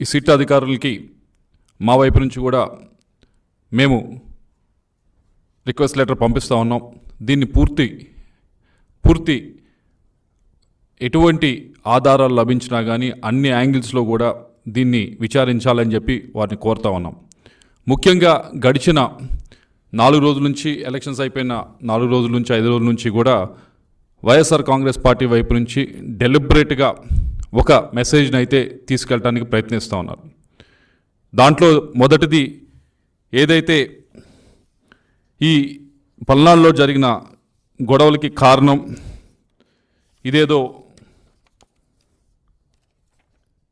ఈ సిట్ అధికారులకి మా వైపు నుంచి కూడా మేము రిక్వెస్ట్ లెటర్ పంపిస్తూ ఉన్నాం. దీన్ని పూర్తి పూర్తి ఎటువంటి ఆధారాలు లభించినా కానీ అన్ని యాంగిల్స్లో కూడా దీన్ని విచారించాలని చెప్పి వారిని కోరుతా ఉన్నాం. ముఖ్యంగా గడిచిన నాలుగు రోజుల నుంచి ఎలక్షన్స్ అయిపోయిన నాలుగు రోజుల నుంచి ఐదు రోజుల నుంచి కూడా వైఎస్ఆర్ కాంగ్రెస్ పార్టీ వైపు నుంచి డెలిబరేట్గా ఒక మెసేజ్ని అయితే తీసుకెళ్ళడానికి ప్రయత్నిస్తూ ఉన్నారు. దాంట్లో మొదటిది ఏదైతే ఈ పల్నాడులో జరిగిన గొడవలకి కారణం ఇదేదో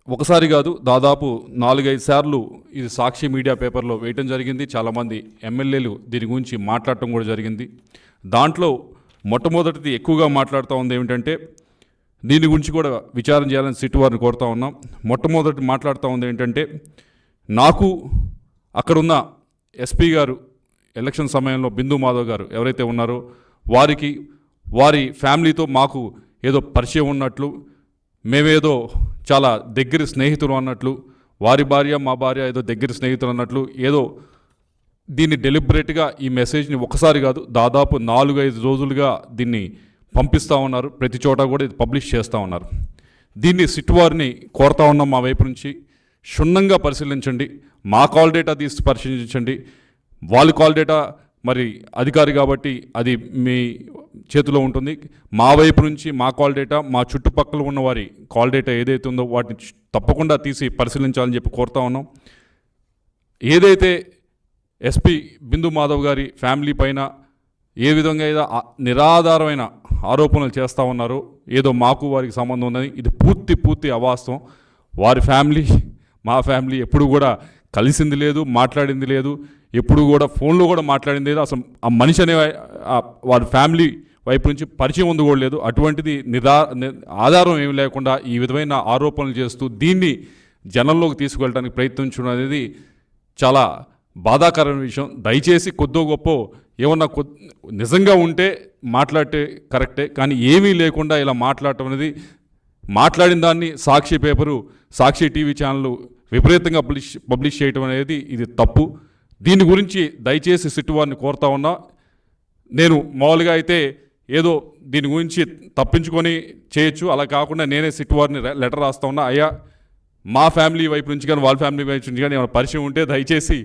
ఒకసారి కాదు దాదాపు నాలుగైదు సార్లు ఇది సాక్షి మీడియా పేపర్లో వేయటం జరిగింది. చాలామంది ఎమ్మెల్యేలు దీని గురించి మాట్లాడటం కూడా జరిగింది. దాంట్లో మొట్టమొదటిది ఎక్కువగా మాట్లాడుతూ ఉంది ఏమిటంటే దీని గురించి కూడా విచారం చేయాలని సిట్ వారిని కోరుతా ఉన్నాం. మొట్టమొదటి మాట్లాడుతూ ఉంది ఏంటంటే నాకు అక్కడున్న ఎస్పీ గారు ఎలక్షన్ సమయంలో బిందు మాధవ్ గారు ఎవరైతే ఉన్నారో వారికి వారి ఫ్యామిలీతో మాకు ఏదో పరిచయం ఉన్నట్లు మేమేదో చాలా దగ్గర స్నేహితులు అన్నట్లు వారి భార్య మా భార్య ఏదో దగ్గర స్నేహితులు అన్నట్లు ఏదో దీన్ని డెలిబరేట్గా ఈ మెసేజ్ని ఒకసారి కాదు దాదాపు నాలుగు ఐదు రోజులుగా దీన్ని పంపిస్తూ ఉన్నారు. ప్రతి చోట కూడా ఇది పబ్లిష్ చేస్తూ ఉన్నారు. దీన్ని సిట్ వారిని కోరుతా ఉన్నాం మా వైపు నుంచి. క్షుణ్ణంగా పరిశీలించండి. మా కాల్ డేటా తీసి పరిశీలించండి. వాళ్ళ కాల్ డేటా మరి అధికారి కాబట్టి అది మీ చేతిలో ఉంటుంది. మా వైపు నుంచి మా కాల్ డేటా మా చుట్టుపక్కల ఉన్న వారి కాల్ డేటా ఏదైతే ఉందో వాటిని తప్పకుండా తీసి పరిశీలించాలని చెప్పి కోరుతా ఉన్నాం. ఏదైతే ఎస్పీ బిందు మాధవ్ గారి ఫ్యామిలీ పైన ఏ విధంగా అయితే నిరాధారమైన ఆరోపణలు చేస్తూ ఉన్నారు. ఏదో మాకు వారికి సంబంధం ఉందని. ఇది పూర్తి పూర్తి అవాస్తవం. వారి ఫ్యామిలీ మా ఫ్యామిలీ ఎప్పుడు కూడా కలిసింది లేదు మాట్లాడింది లేదు. ఎప్పుడు కూడా ఫోన్లో కూడా మాట్లాడింది లేదు. అసలు ఆ మనిషి అనే వారి ఫ్యామిలీ వైపు నుంచి పరిచయం ఉంది కూడా లేదు. అటువంటిది నిదా ని- ఆధారం ఏమి లేకుండా ఈ విధమైన ఆరోపణలు చేస్తూ దీన్ని జనంలోకి తీసుకెళ్ళడానికి ప్రయత్నించడం అనేది చాలా బాధాకరమైన విషయం. దయచేసి కొద్దో గొప్ప ఏమన్నా కొ నిజంగా ఉంటే మాట్లాడితే కరెక్టే కానీ ఏమీ లేకుండా ఇలా మాట్లాడటం అనేది మాట్లాడిన దాన్ని Sakshi paper Sakshi TV channel విపరీతంగా పబ్లిష్ పబ్లిష్ చేయటం అనేది ఇది తప్పు. దీని గురించి దయచేసి సిట్టు వారిని కోరుతా ఉన్నా. నేను మామూలుగా అయితే ఏదో దీని గురించి తప్పించుకొని చేయొచ్చు. అలా కాకుండా నేనే సిట్టువారిని లెటర్ రాస్తా ఉన్నా. అయ్యా మా ఫ్యామిలీ వైపు నుంచి కానీ వాళ్ళ ఫ్యామిలీ వైపు నుంచి కానీ ఏమైనా పరిచయం ఉంటే దయచేసి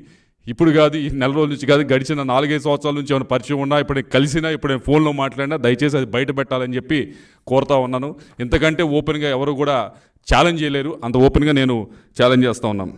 ఇప్పుడు కాదు ఈ నెల రోజుల నుంచి కాదు గడిచిన నాలుగైదు సంవత్సరాల నుంచి ఏమైనా పరిచయం ఉన్నా ఇప్పుడు నేను కలిసినా ఇప్పుడు నేను ఫోన్లో మాట్లాడినా దయచేసి అది బయట పెట్టాలని చెప్పి కోరుతా ఉన్నాను. ఇంతకంటే ఓపెన్గా ఎవరు కూడా ఛాలెంజ్ చేయలేరు. అంత ఓపెన్గా నేను ఛాలెంజ్ చేస్తూ ఉన్నాను.